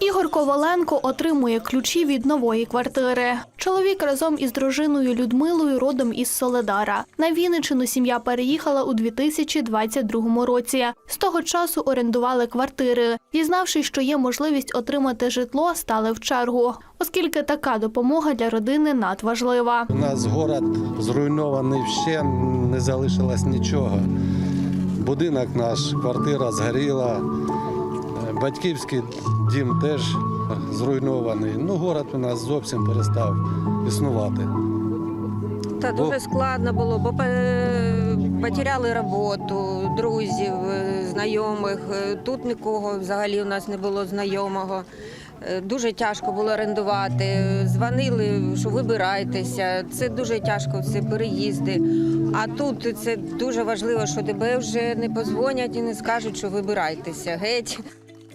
Ігор Коваленко отримує ключі від нової квартири. Чоловік разом із дружиною Людмилою родом із Соледара. На Вінниччину сім'я переїхала у 2022 році. З того часу орендували квартири. Дізнавшись, що є можливість отримати житло, стали в чергу, оскільки така допомога для родини надважлива. У нас город зруйнований ще, не залишилось нічого. Будинок наш, квартира згоріла, батьківський дім теж зруйнований. Ну, город у нас зовсім перестав існувати. Та Бо- дуже складно було, бо потеряли роботу, друзів, е, знайомих. Е, Тут нікого взагалі у нас не було знайомого. Е, Дуже тяжко було орендувати. Дзвонили, що вибирайтеся. Це дуже тяжко, це переїзди. А тут це дуже важливо, що тебе вже не позвонять і не скажуть, що вибирайтеся. Геть.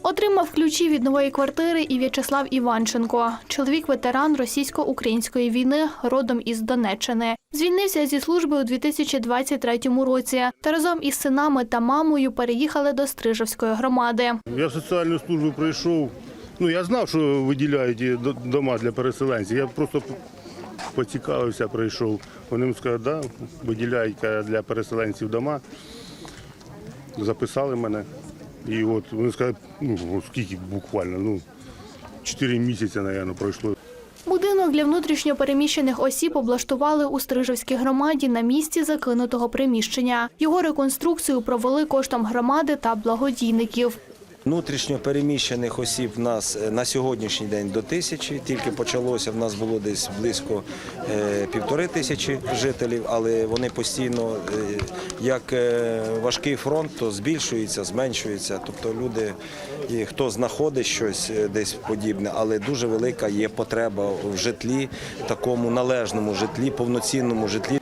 Отримав ключі від нової квартири і В'ячеслав Іванченко. Чоловік ветеран російсько-української війни, родом із Донеччини. Звільнився зі служби у 2023 році та разом із синами та мамою переїхали до Стрижевської громади. Я соціальну службу прийшов. Ну, я знав, що виділяють дома для переселенців. Я просто поцікавився, прийшов. Вони сказали, да, виділяють для переселенців дома. Записали мене. І от вони сказали, ну, скільки буквально, ну, 4 місяці, мабуть, пройшло. Будинок для внутрішньо переміщених осіб облаштували у Стрижевській громаді на місці закинутого приміщення. Його реконструкцію провели коштом громади та благодійників. Внутрішньо переміщених осіб в нас е, на сьогоднішній день до тисячі. Тільки почалося в нас було десь близько е, півтори тисячі жителів, але вони постійно, е, як важкий фронт, то збільшується, зменшується. Тобто люди, хто знаходить щось десь подібне, але дуже велика є потреба в житлі, такому належному житлі, повноцінному житлі.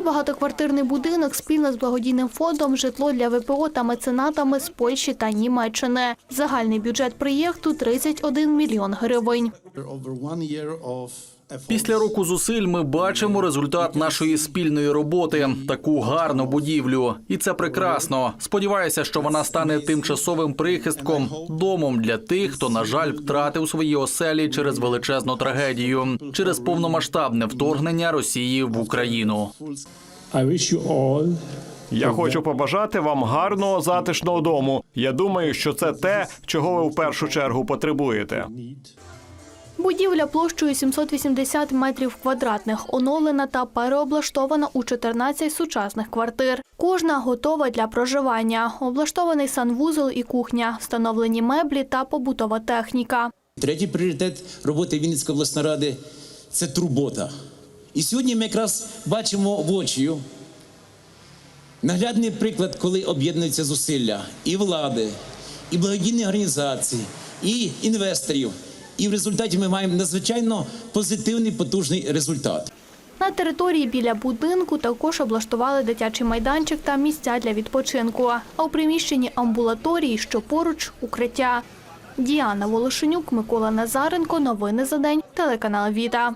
Звели багатоквартирний будинок спільно з благодійним фондом житло для ВПО та меценатами з Польщі та Німеччини. Загальний бюджет проєкту 31 мільйон гривень. Після року зусиль ми бачимо результат нашої спільної роботи, таку гарну будівлю, і це прекрасно. Сподіваюся, що вона стане тимчасовим прихистком, домом для тих, хто на жаль втратив свої оселі через величезну трагедію, через повномасштабне вторгнення Росії в Україну. Я хочу побажати вам гарного затишного дому. Я думаю, що це те, чого ви в першу чергу потребуєте. Будівля площею 780 метрів квадратних, оновлена та переоблаштована у 14 сучасних квартир. Кожна готова для проживання. Облаштований санвузол і кухня, встановлені меблі та побутова техніка. Третій пріоритет роботи Вінницької обласної ради це турбота. І сьогодні ми якраз бачимо в очі наглядний приклад, коли об'єднуються зусилля і влади, і благодійних організацій, і інвесторів. І в результаті ми маємо надзвичайно позитивний потужний результат. На території біля будинку також облаштували дитячий майданчик та місця для відпочинку. А у приміщенні амбулаторії, що поруч укриття. Діана Волошенюк, Микола Назаренко. Новини за день. Телеканал Віта.